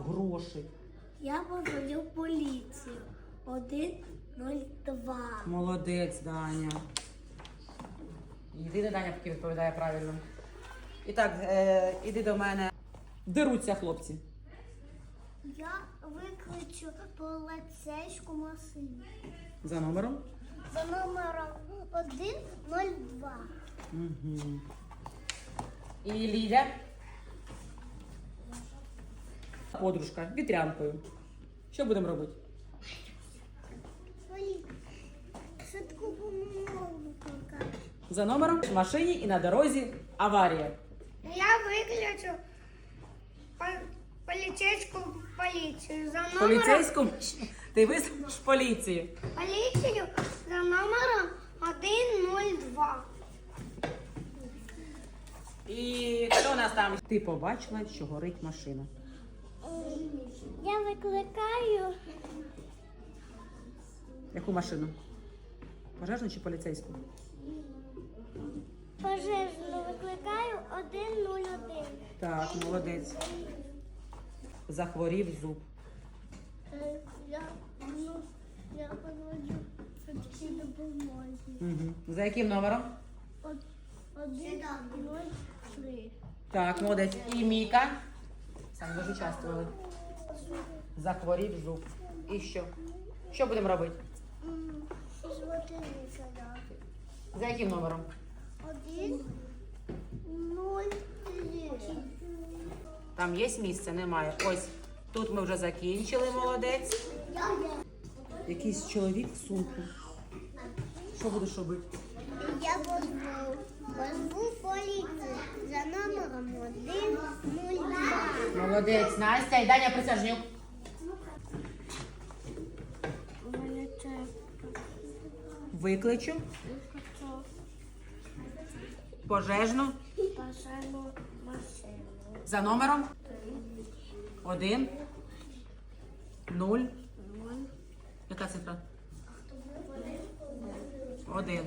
грошей. Я позвоню в поліцію. 102. Молодець, Даня. Єдиний Даня поки відповідає правильно. І так, е, іди до мене. Деруться хлопці. Я викличу поліцейську машину. За номером. За номером 102. Угу. І Ліля. Подружка, вітрянкою. Що будемо робити? За номером в машині і на дорозі аварія. Я виключу поліцейську поліцію. За номером Поліцейську ти визвеш поліцію. поліцію за номером 102. І хто у нас там? Ти побачила, що горить машина. Я викликаю Яку машину? Пожежну чи поліцейську? пожежну, викликаю 101. Так, молодець. Захворів зуб. Е, Я, ну, я подводжу допомозі. Угу. За яким номером? Од- Один, ноль, три. Так, молодець. І Міка. Саме дуже часто участвували. Захворів зуб. І що? Що будемо робити? Звати За яким номером? Один, три. Там є місце? Немає. Ось тут ми вже закінчили, молодець. Якийсь чоловік в сумку. Що будеш робити? Я позву, позву поліцію за номером 102. Молодець, Настя і Даня Присяжнюк. Викличу пожежну пожежну машину. за номером 1 0 Яка цифра? Один.